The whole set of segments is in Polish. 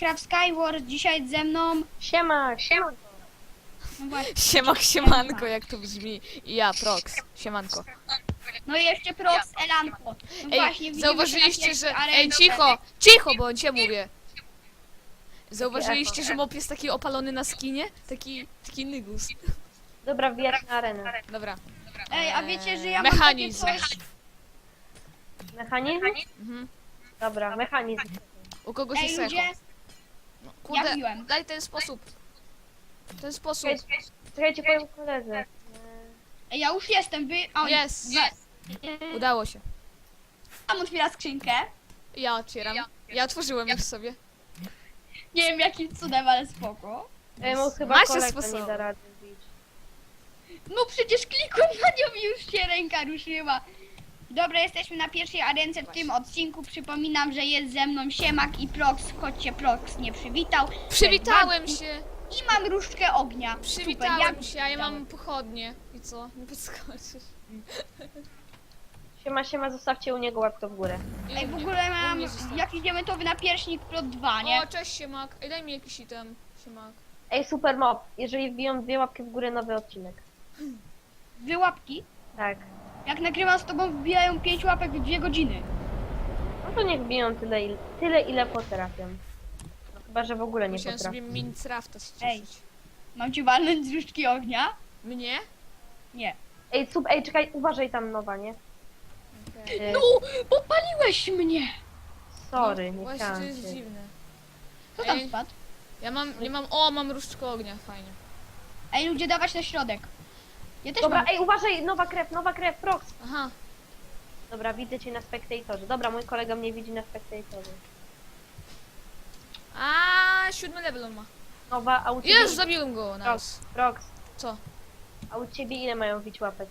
Minecraft Skywars, dzisiaj ze mną... Siema, siema. No właśnie, Siemak, siemanko, jak to brzmi. I ja, Prox. Siemanko. no i jeszcze Prox Elanko. No Ej, właśnie, widzimy się zauważyliście, że... Ej, cicho! Cicho, bo cię mówię. Zauważyliście, że mop jest taki opalony na skinie? Taki, taki nygus. Dobra, wbijać na arenę. Dobra. Ej, a wiecie, że ja Mechanizm. mam takie coś... Mechanizm? Mhm. Dobra, mechanizm. U kogoś Ej, jest ludzie, echo. Kurde, ja biłem. daj ten sposób. Ten sposób. Czekajcie, powiem koledze. Ej, ja już jestem, wy... O, Jest. we- Udało się. Tam otwiera skrzynkę. Ja otwieram. Ja otworzyłem już sobie. Nie wiem jakim cudem, ale spoko. Ej, mu chyba Macie kolega sposoby. nie da rady wbić. No przecież klikłem na nią i już się ręka ruszyła. Dobra, jesteśmy na pierwszej arence w tym odcinku. Przypominam, że jest ze mną Siemak i Prox, choć się Prox nie przywitał. Przywitałem się. I mam różdżkę ognia. Super, Przywitałem jak się, a ja mam pochodnie. I co? Nie podskoczysz. Siema, siema, zostawcie u niego łapkę w górę. I Ej, w ogóle mam, mnie zostaw. jak idziemy to wy na pierśnik plot 2, nie? O, cześć Siemak. Ej, daj mi jakiś item. Siemak. Ej, super mob. Jeżeli wbiją dwie łapki w górę, nowy odcinek. Dwie łapki. Tak. Jak nagrywam z tobą wbijają 5 łapek w 2 godziny. No to niech biją tyle, il- tyle ile potrafią. No, chyba, że w ogóle nie Musiałem sobie potrafią. Minecrafta Ej. Mam ci walnąć z różdżki ognia? Mnie? Nie. Ej, sub, ej, czekaj, uważaj tam nowa, nie? Okej. Ej, No, popaliłeś mnie! sorry, No, nie Właśnie to chciałam jest cię. dziwne. Kto tam Ej. spadł? Ja mam, nie mam, o, mam różdżkę ognia, fajnie. Ej, ludzie, dawać na środek. Ja też Dobra, mam. ej, uważaj, nowa krew, nowa krew, prox. Aha, Dobra, widzę cię na spektatorze. Dobra, mój kolega mnie widzi na spektatorze. a siódmy level on ma. Nowa, a u ciebie... Już zabiłem go, nice. Prox, prox. Co? A u ciebie ile mają bić łapek?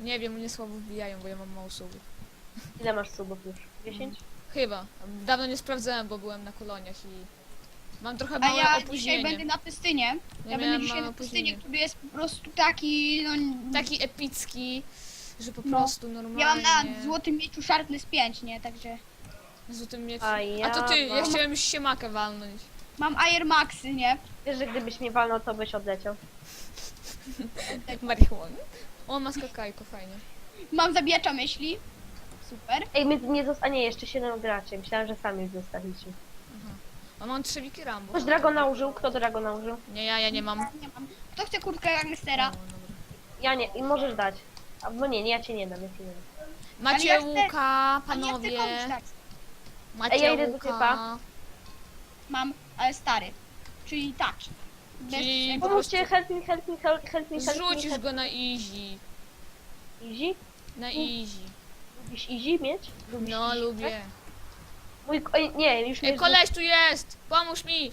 Nie wiem, mnie słabo wbijają, bo ja mam mało subów. Ile masz subów już? 10? Chyba. Dawno nie sprawdzałem, bo byłem na koloniach i mam trochę A małe ja dzisiaj opóźnienie. będę na Pystynie. Ja, Ja będę miałem dzisiaj małe na Pystynie, opóźnienie. który jest po prostu taki, no... Taki epicki, że po No. prostu normalnie... Ja mam na złotym mieczu Sharpness 5, nie? Także... Złotym mieczu. A A ja to ty, ja mam- chciałem siemakę walnąć. Mam Air Maxy, nie? Wiesz, że gdybyś mnie walnął, to byś odleciał. Marihuany. O, ma skakajko, fajnie. Mam zabijacza myśli. Super. Ej, my nie zostanie jeszcze 7 graczy. Myślałem, że sami zostaliście. A mam trzy wiki Rambo. Ktoś Dragona użył? Kto Dragona użył? Nie, ja, ja nie mam. Nie mam. Kto chce kurtkę gangstera? O, dobra. Ja nie, i możesz dać. A, no nie, nie, ja cię nie dam, ja cię nie dam. Macie ja chcę- łuka, chcę panowie. komuś dać. Macie Ej, ja idę do łuka. Mam, ale stary. Czyli tak. Bez... Czyli- jakby- Pomóżcie, help me, help me, help, help me, help me. Zrzucisz help go na easy. Easy? Na easy. Lubisz easy mieć? Lubisz No, easy, lubię. Mój, ko- ej, nie, już Ej, mnie koleś tu jest! Pomóż mi!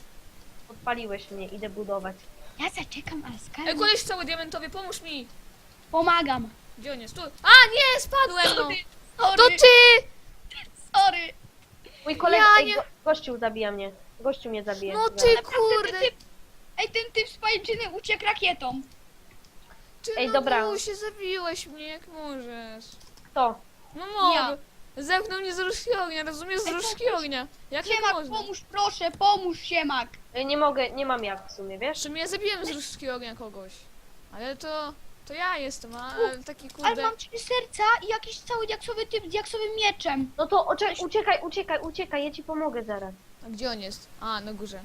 podpaliłeś mnie, idę budować. Ja zaczekam, ale Ej, skarb... koleś cały diamentowy, pomóż mi! Pomagam. Gdzie on jest? Tu! A, nie, spadłem no! Sorry, To ty! sorry. Mój kolega, Ja ej, nie- go, gościu zabija mnie. Gościu mnie zabija. No ty Ten kurde! typ, ej, ten typ z pajęczyny uciekł rakietą. Ty Ej, no dobra. się zabiłeś mnie, jak możesz. Kto? No mogę. Zepchnął mnie z różki ognia, rozumiesz? Z Ej, różki pomóż. ognia. Jak tak Siemak, można? pomóż, proszę, pomóż, Siemak. Ej, nie mogę, nie mam jak w sumie, wiesz? Czym ja zabiłem z różki ognia kogoś. Ale to... To ja jestem, a taki Ale kurde... mam trzy serca i jakiś cały diaksowy typ z diaksowym mieczem. No to ocze- uciekaj, uciekaj, uciekaj, ja ci pomogę zaraz. A gdzie on jest? A, na górze.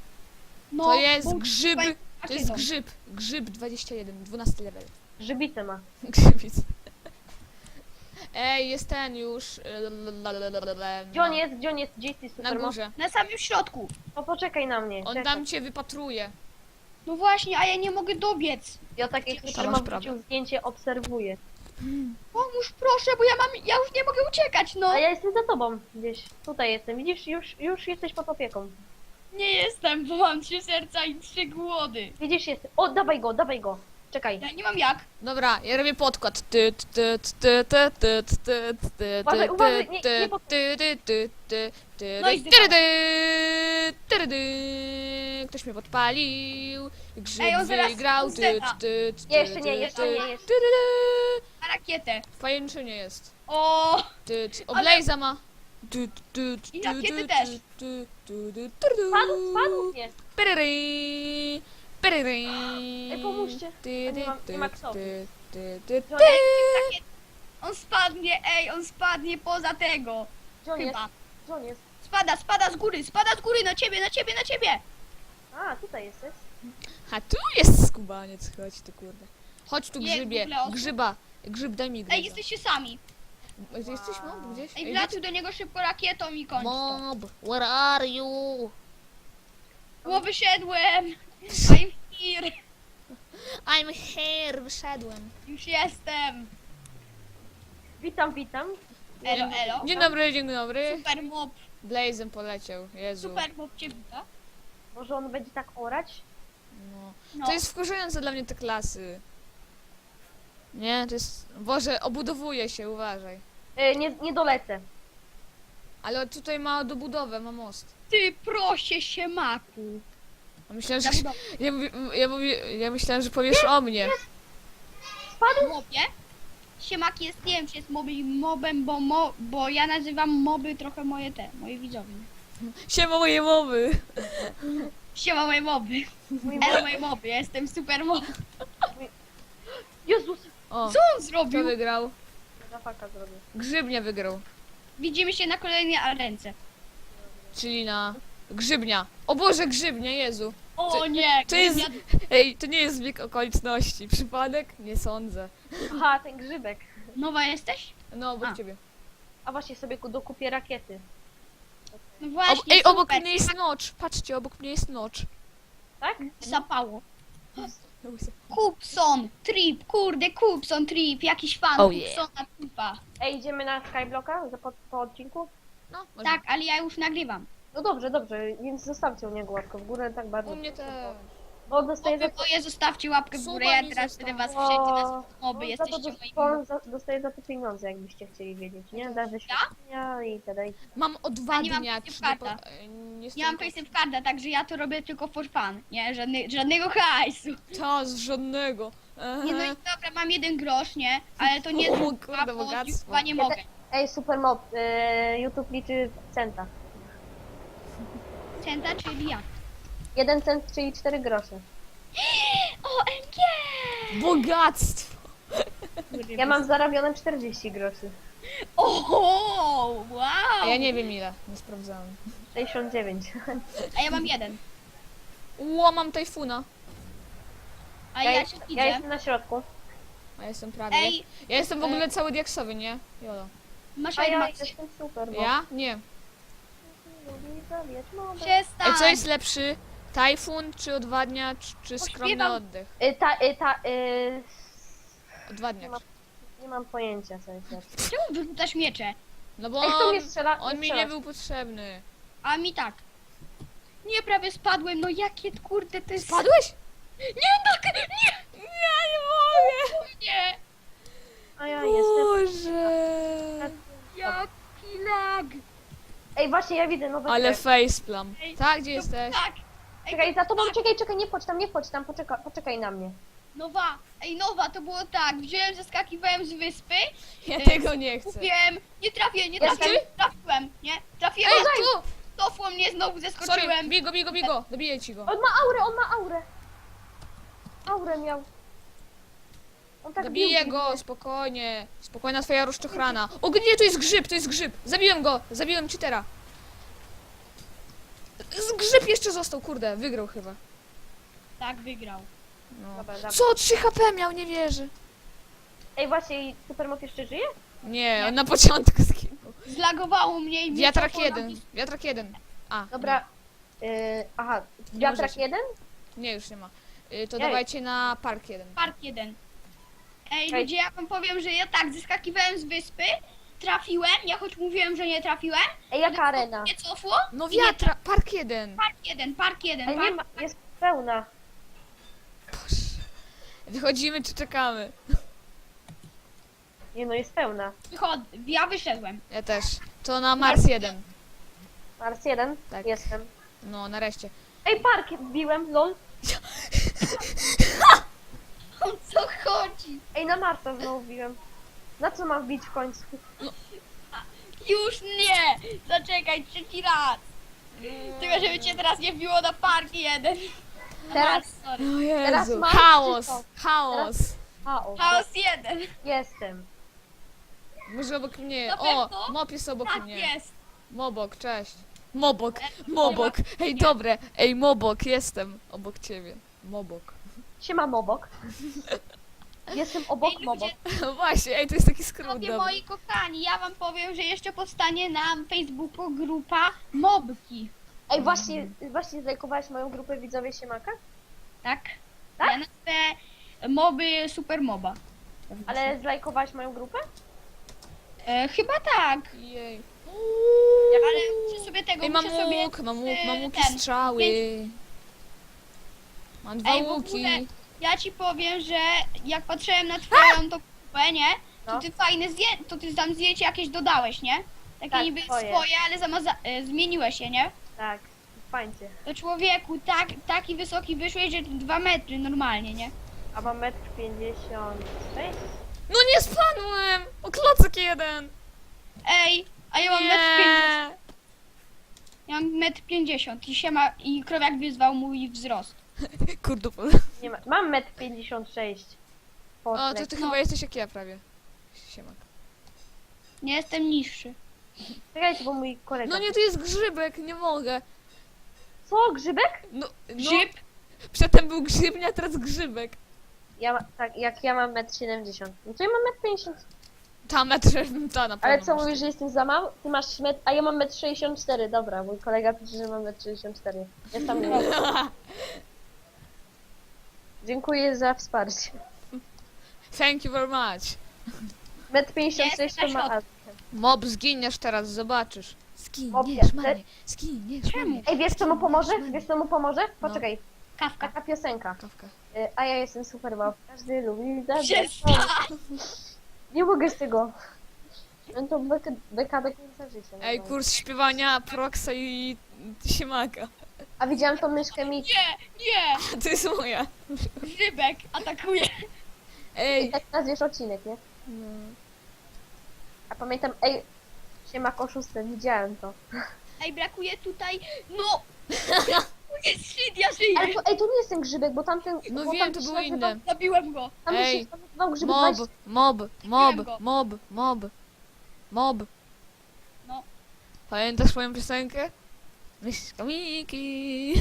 No, To jest bo- grzyb... To jest rakietą. grzyb. Grzyb 21, 12 level. Żybicę ma. Grzybic. Ej, jest ten już. Gdzie on jest? Gdzie on jest? Gdzie jesteś Na super górze. Na samym środku. No poczekaj na mnie. On czekaj. tam cię wypatruje. No właśnie, a ja nie mogę dobiec. Ja takie masz super mam prawdę. wrzucił zdjęcie, obserwuję. Pomóż, proszę, bo ja mam, ja już nie mogę uciekać, no. A ja jestem za tobą gdzieś. Tutaj jestem. Widzisz, już, już jesteś pod opieką. Nie jestem, bo mam trzy serca i trzy głody. Widzisz, jest. O, dawaj go, dawaj go. Czekaj. Ja nie mam jak. Dobra, ja robię podkład. Ty, ty, ty, ty, ty, ty, ty, ty, Uważaj, ty, uważaj, ty, nie- ty, nie pod- ty, ty, ty, ty, ty, No i ty, ty, ty, ty. Ktoś mnie podpalił. Grzyb Ej, on zaraz wygrał. Ty, zdechał. ty, ty, Jeszcze nie, ty, jeszcze ty, nie, ty, jeszcze. ty, ty. Na rakietę. W pajęczynie jest. O, Ty, ty. Oblejza ma. Tu, tu, tu, I na tu, kiedy tu, też. tu, tu, tu, tu, tu. Spadł, spadł, jest. Pyryry, Ej, pomóżcie. Ty, ty, mam- ty, nie ma kto. ty, ty, ty, ty. Johnny, On spadnie, ej, on spadnie poza tego. gdzie on jest? Chyba. Gdzie on jest? Spada, spada z góry, spada z góry na ciebie, na ciebie, na ciebie. A, tutaj jesteś. A tu jest skubaniec, chodź ty kurde. Chodź tu grzybie, osób? grzyba. Grzyb, daj mi grzyba. Ej, jesteście sami. Ty jesteś mob gdzieś? Ej, Ej, wlatuj do niego szybko rakietą i kończ to. Mob, where are you? Bo wyszedłem. I'm here. I'm here, wyszedłem. Już jestem. Witam, witam. Elo, elo. Dzień dobry, dzień dobry. Super mob, Blazem poleciał, Jezu. super mob cię wita. Może on będzie tak orać? No. No. To jest wkurzające dla mnie te klasy. Nie, to jest... Boże, obudowuje się, uważaj. E, nie, nie dolecę. Ale tutaj ma dobudowę, ma most. Ty prosie się maku. Myślałem, że... Ja, mówi, ja, mówi, ja myślałem, że powiesz o mnie. Spadł? Mobie. Siemak jest, nie wiem czy jest mobem, mobem bo, mo, bo ja nazywam moby trochę moje te, moje widzowie. Siema moje mowy. Siema moje moby. Mój Elo moje moby, ja jestem super mob. Jezus! O, Co on kto zrobił? wygrał? Zafaka zrobię. Grzybnia wygrał. Widzimy się na kolejnej arence. Czyli na... Grzybnia. O Boże, grzybnia, Jezu. O To- nie, to jest- Ej, to nie jest zbieg okoliczności. Przypadek? Nie sądzę. Aha, ten grzybek. Nowa jesteś? No, obok A. ciebie. A właśnie sobie ku- dokupię rakiety. No Ob właśnie, Ej, obok super. mnie jest nocz. Patrzcie, obok mnie jest nocz. Tak? Zapało. Kupson, trip, kurde, Kupson, trip, jakiś fan Oh yeah. Kupsona, tripa. Ej, idziemy na Skyblocka za po, po odcinku? No, może. Tak, ale ja już nagrywam. No dobrze, dobrze, więc zostawcie u niego łapkę w górę, tak bardzo. U mnie też. Bo dostaję za Oby moje zostawcie łapkę w Suba górę, ja mi teraz zostaw. będę was wszędzie na moby, no, jesteście za to moimi on za, dostaje za to pieniądze, jakbyście chcieli wiedzieć, nie? Da wyświetlenia i td. Mam odwadniacz. nie mam po- e, Nie jestem mam face carda, także ja to robię tylko for fun, nie? Żadny, żadnego hajsu. Ta, z żadnego. Nie no i dobra, mam jeden grosz, nie? Ale to nie O, jest kurde, dwa, bo bogactwo. chyba nie mogę. Ej, super mob, y, YouTube liczy w centach. Centa, czyli jak? Jeden cent, czyli 4 grosze. OMG! Bogactwo. Ja mam zarabione 40 groszy. O, wow! A ja nie wiem ile, nie sprawdzałem. 69. A ja mam jeden. Ło, mam tajfuna. A Ja, ja, jest, się ja jestem na środku. A ja jestem prawie. Ej, Ja jestem w ogóle cały diaksowy, nie? Jolo. masz A ja jestem super mob. Ja? Nie. Zabijać. Przestań! Co jest lepszy? Tajfun, czy odwadniacz, czy skromny Pośpiewam. oddech? Y, ta, y, ta, y, Odwadniacz. nie mam pojęcia co jest lepsze. Czemu wyrzucasz miecze? No bo Ej, kto on, mnie strzela? on mi strzela. nie był potrzebny. A mi tak. Nie, prawie spadłem, no jakie kurde to jest... Spadłeś? Nie, tak, nie! Ja nie mogę! Nie! A ja jestem. Boże. Jaki lag! Ej, właśnie ja widzę nowe Ale faceplam. Ej, Tak, gdzie No, jesteś? Tak! Ej, Czekaj, za tobą, tak. czekaj, czekaj, nie wchodź tam, nie wchodź tam, poczekaj, poczekaj na mnie. Nowa, ej nowa, to było tak, wziąłem, zeskakiwałem z wyspy, Ja Ej, tego nie chcę. kupiłem, nie trafiłem, nie Jestem. trafiłem, trafiłem, nie? Trafiłem, Ej, tu! cofło mnie, znowu Sorry, zeskoczyłem. bigo, bigo, bigo. Dobiję ci go. On ma aurę, on ma aurę. Aurę miał. On tak Dobiję bił go, spokojnie. Spokojna twoja rozczochrana. O, nie, to jest grzyb, to jest grzyb. Zabiłem go, zabiłem cheatera. Z grzyb jeszcze został, kurde, wygrał chyba. Tak, wygrał. No. Dobra, dobra. Co? 3 HP miał, nie wierzę. Ej, właśnie, i Supermop jeszcze żyje? Nie, on na początku zginął. Zlagowało mnie i mnie Wiatrak na jeden, wiatrak jeden. A, Dobra. Yy, aha, wiatrak możecie. jeden? Nie, już nie ma. Y, To Ej. dawajcie na park jeden. Park jeden. Ej, Ej. ludzie, ja wam powiem, że ja tak, zeskakiwałem z wyspy, trafiłem, ja choć mówiłem, że nie trafiłem, Ej, jaka arena? nie cofło, No i nie wiatra, park jeden. Park jeden, park jeden, Ej, nie park... ma, jest pełna. Wychodzimy czy czekamy? Nie no, jest pełna. Wychod... Ja wyszedłem. Ja też. To na Mars jeden. Mars jeden? Tak. Jestem. No, nareszcie. Ej, park wbiłem, lol. Ej, na Marsa znowu wbiłem. Na co mam wbić w końcu? Już nie! Zaczekaj, trzeci raz! Tylko żeby cię teraz nie wbiło na park jeden. Teraz- Aha, sorry. O Teraz Jezu, masz, chaos, chaos. A, o, Chaos jeden. jestem. Może obok mnie. Na O, pewno? mop jest obok Tak mnie. jest. Mobok, cześć. Mobok, E, mobok. Ej, nie. dobre. Ej, mobok, jestem obok ciebie. Mobok. Siema Mobok. Jestem obok Ej, Mobok. ludzie, Właśnie, ej, to jest taki skrót Panowie dobry. moi kochani, ja wam powiem, że jeszcze powstanie na Facebooku grupa Mobki. Ej, właśnie, właśnie zlajkowałeś moją grupę widzowie Siemaka? Tak? Tak? Ja nazwę Moby Super Moba. Ale zlajkowałeś moją grupę? E, chyba tak. Jej. Ale muszę sobie tego, Ej, mam muszę sobie... łuk, mam łuk, e, mam łuki ten, strzały. Mam dwa Ej, w ogóle- łuki. Ja ci powiem, że jak patrzyłem na twoją to kupę, nie? To No. ty fajne zdję... to ty tam zdjęcie jakieś dodałeś, nie? Takie Tak, niby swoje. swoje, ale zamaza- e, zmieniłeś je, nie? Tak, fańcie. To człowieku, tak, taki wysoki wyszłeś, że dwa metry normalnie, nie? A mam metr 56? No nie spadłem! O klocek jeden! Ej, a ja mam metr pięćdziesiąt. Nie! Ja mam metr pięćdziesiąt i się ma, i krowiak wyzwał mój wzrost. Kurde. Nie ma, mam metr 56. O, to ty No. chyba jesteś jak ja prawie. Siemak. Nie jestem niższy. Czekajcie, bo mój kolega... No nie, tu jest grzybek, nie mogę. Co, grzybek? No, no Grzyb? przedtem był grzybnia, a teraz grzybek. Ja ma, tak, jak ja mam metr 70. No to ja mam metr 50. Ta metr, ta na pewno. Ale co masz. mówisz, że jestem za mały? Ty masz metr, a ja mam metr 64, dobra, mój kolega pisze, że mam metr 64. Jest tam mniej. Dziękuję za wsparcie. Thank you very much. Metr 56 Jestem to na ma środku. Mob, zginiesz teraz, zobaczysz. Mob, Zginiesz, ja- manie. Zginiesz, Czemu? manie. Ej, wiesz co mu pomoże? Wiesz co mu pomoże? Poczekaj, Kawka. taka piosenka. Kawka. Y, A ja jestem super wow. Każdy lubi zabrać. Nie mogę z tego. No to beka, beka do końca życia. Ej, no. kurs śpiewania Proxa i Siemaka. A widziałam tą myszkę mi. Nie, nie! To jest moja. Grzybek atakuje. Ej. Tak nazwiesz odcinek, nie? No. A pamiętam, ej, siemak oszustem, widziałem to. Ej, brakuje tutaj, no! Brakuje żyję! Ale to, ej, to nie jest ten grzybek, bo tamten... No bo wiem, tam to się było nazywał- inne. Zabiłem go. Tam Ej, się nazywał grzybek Mob, 20. mob, mob, go. mob, mob, mob. No. Pamiętasz moją piosenkę? Myszka Miki.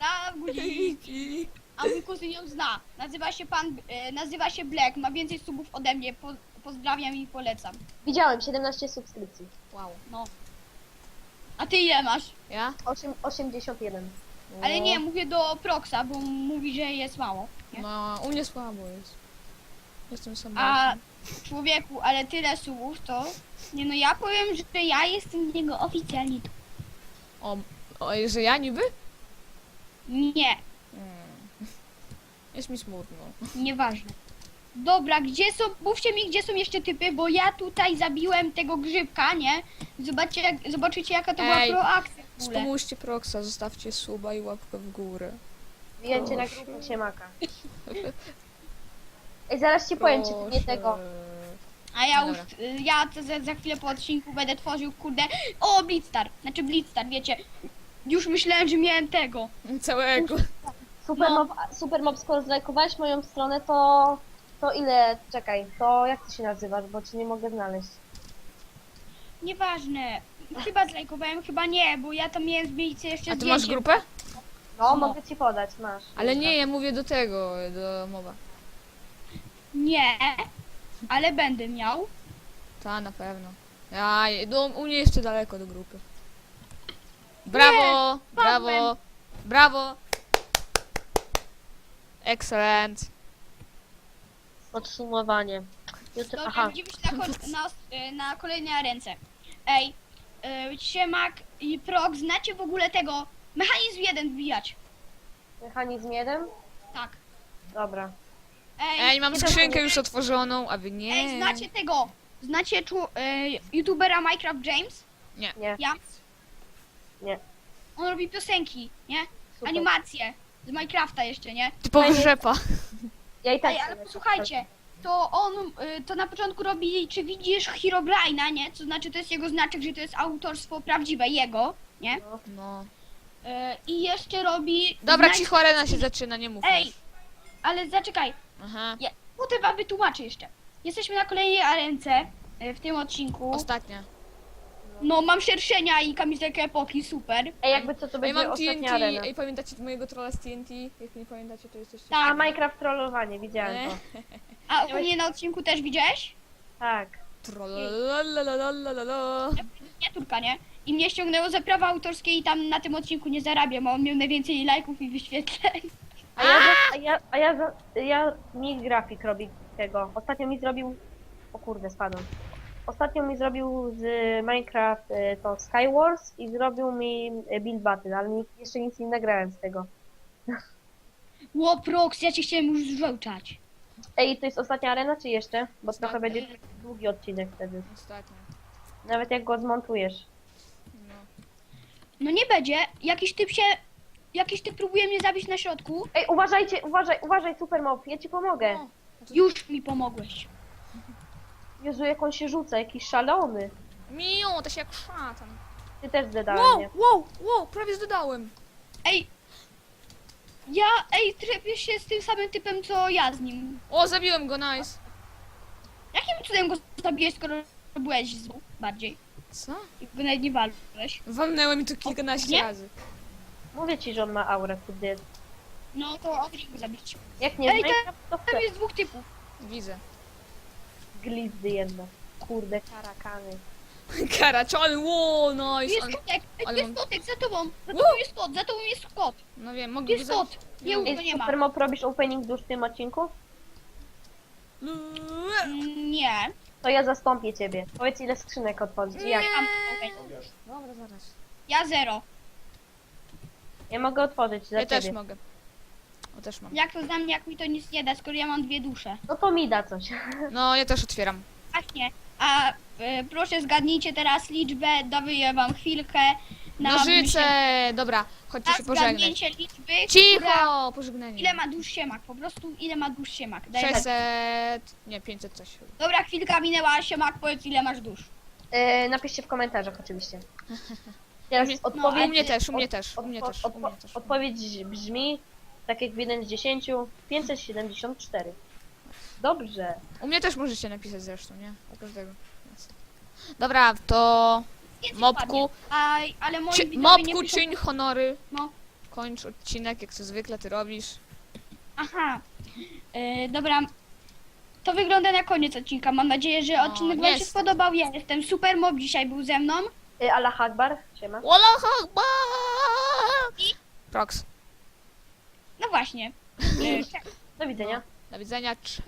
Na guli. Miki. A mój kuzyn ją zna. Nazywa się pan, e, nazywa się Black, ma więcej subów ode mnie. Po, pozdrawiam i polecam. Widziałem, 17 subskrypcji. Wow. No. A ty ile masz? Ja? 8, 81. Ale nie, mówię do Proxa, bo mówi, że jest mało. Nie? No, u mnie słabo jest. Jestem sam. A człowieku, ale tyle subów to... Nie no, ja powiem, że ja jestem niego oficjalnie. O, o, że ja niby? Nie, Mm. Jest mi smutno. nieważne. Dobra, gdzie są, mówcie mi, gdzie są jeszcze typy, bo ja tutaj zabiłem tego grzybka, nie? Zobaczcie, jak, zobaczycie jaka to Ej, była proakcja w ogóle. Wspomóżcie Proxa, zostawcie suba i łapkę w górę. Wbijajcie na grupę siemaka. Ej, zaraz ci powiem, czy ty nie Proszę. tego. A ja No już, y, ja to za, za chwilę po odcinku będę tworzył, kurde, o, Blitzstar, znaczy Blitzstar, wiecie, już myślałem, że miałem tego. Całego. Supermob, Supermob, skoro zlajkowałeś moją stronę, to... To ile... Czekaj, to jak ty się nazywasz, bo ci nie mogę znaleźć. Nieważne, chyba zlajkowałem, chyba nie, bo ja tam miałem zmienić jeszcze A ty zdjęcie. masz grupę? No, No. mogę ci podać, masz. Ale nie, ja mówię do tego, do mowa. Nie, ale będę miał. Ta, na pewno. Ja, do, u mnie jeszcze daleko do grupy. Brawo, brawo, brawo. Excellent. Podsumowanie. Jutro, Dobra, aha, widzimy się na, ko- na, y, na kolejnej ręce. Ej, y, Siemak i Prog, znacie w ogóle tego mechanizm jeden wbijać. mechanizm jeden? Tak. Dobra. Ej, Ej, mam nie skrzynkę już otworzoną, a wy nie. ej znacie tego, znacie czu, y, youtubera Minecraft James? Nie, Ja? Nie. On robi piosenki, nie? super. Animacje. Z Minecrafta jeszcze, nie? Typowy Fajnie. rzepa. Ja i tak Ej, ale sobie posłuchajcie, to on, y, to na początku robi, czy widzisz Herobrine'a, nie? Co znaczy to jest jego znaczek, że to jest autorstwo prawdziwe, jego, nie? No. Y, I jeszcze robi... Dobra, cicho arena się zaczyna, nie mów Ej! Ale zaczekaj, Aha. ja, potem wam wytłumaczę jeszcze. Jesteśmy na kolejnej arence y, w tym odcinku. Ostatnia. No, mam szerszenia i kamizelkę epoki, super. Ej, jakby co to Ej, będzie mam ostatnia TNT. arena. Ej, pamiętacie mojego trolla z TNT? Jak nie pamiętacie, to jesteście... Tak. A Minecraft trollowanie, widziałem to. A u mnie na odcinku też widziałeś? Tak. Trollalalalala. Nie, Turka, nie? I mnie ściągnęło za prawa autorskie i tam na tym odcinku nie zarabiam, bo on miał najwięcej lajków i wyświetleń. A ja, za, a ja, a ja, za, ja mi grafik robi tego. Ostatnio mi zrobił. O kurde, spadłem. Ostatnio mi zrobił z Minecraft y, to Skywars i zrobił mi y, Build Battle, ale nic, jeszcze nic nie nagrałem z tego. Łoprox, ja cię chciałem już zrzucać. Ej, to jest ostatnia arena, czy jeszcze? Bo Ostatnia. trochę będzie długi odcinek wtedy. Ostatnia. Nawet jak go zmontujesz. No. No nie będzie, jakiś typ się... Jakiś typ próbuje mnie zabić na środku. Ej, uważajcie, uważaj, uważaj, super mob, ja ci pomogę. O, Już mi pomogłeś. Jezu, jak on się rzuca, jakiś szalony. Miu, to się jak szatan. Ty też Wow, mnie. wow, wow, prawie zdodałem. Ej! Ja, ej, trepię się z tym samym typem, co ja z nim. O, zabiłem go, nice. Jakim cudem go zabiłeś, skoro byłeś z bardziej? Co? I go nawet nie walczyłeś. Walnęło mi to kilkanaście nie? razy. Mówię ci, że on ma aurę, kurde. No to ogólnie go zabić. Jak nie Ej, to Tam jest dwóch typów. Widzę. Glizdy jedna. Kurde, karakany. Karaczony, wow, Tu nice. jest On, kotek, ej, tu ale jest mam- kotek, za tobą. Za tobą jest kot, za tobą jest kot. no wiem, Tu mogę jest kot. Nie, Nie. go Ej, nie ma. super mob, robisz opening dusz w tym odcinku? Nie. To ja zastąpię ciebie. Powiedz ile skrzynek otworzyć. i Jak? Mam okej. Dobra, zaraz. Ja zero. Ja mogę otworzyć za Ja też ciebie. mogę. O, też mam. Jak to za mnie, jak mi to nic nie da, skoro ja mam dwie dusze. No to mi da coś. No, ja też otwieram. Właśnie. A e, proszę zgadnijcie teraz liczbę, daję wam chwilkę na Nożyce! Dobra, chodźcie Na się pożegnać. zgadnięcie liczby, która, Cicho! Pożegnanie. ile ma dusz siemak, po prostu ile ma dusz siemak. Daję 600... Nie, 500 coś. Dobra, chwilka minęła, siemak, powiedz ile masz dusz. E, napiszcie w komentarzach oczywiście. Teraz U mnie- odpowiedź, U mnie też, u mnie też, u mnie odpo- też, u mnie też. Odpowiedź brzmi, tak jak w 1 z 10, 574. Dobrze. U mnie też możecie napisać zresztą, nie? U każdego. Dobra, to... A, ale moi czy, widzowie nie mopku piszą... czyń honory. No. Kończ odcinek, jak to zwykle ty robisz. Aha. E, dobra. To wygląda na koniec odcinka. Mam nadzieję, że No, odcinek wam się jest. spodobał. Ja jestem super mob, dzisiaj był ze mną. E, Allah Akbar, siema. Wallah! Prox. No właśnie. E, Do widzenia. Do widzenia. Cześć!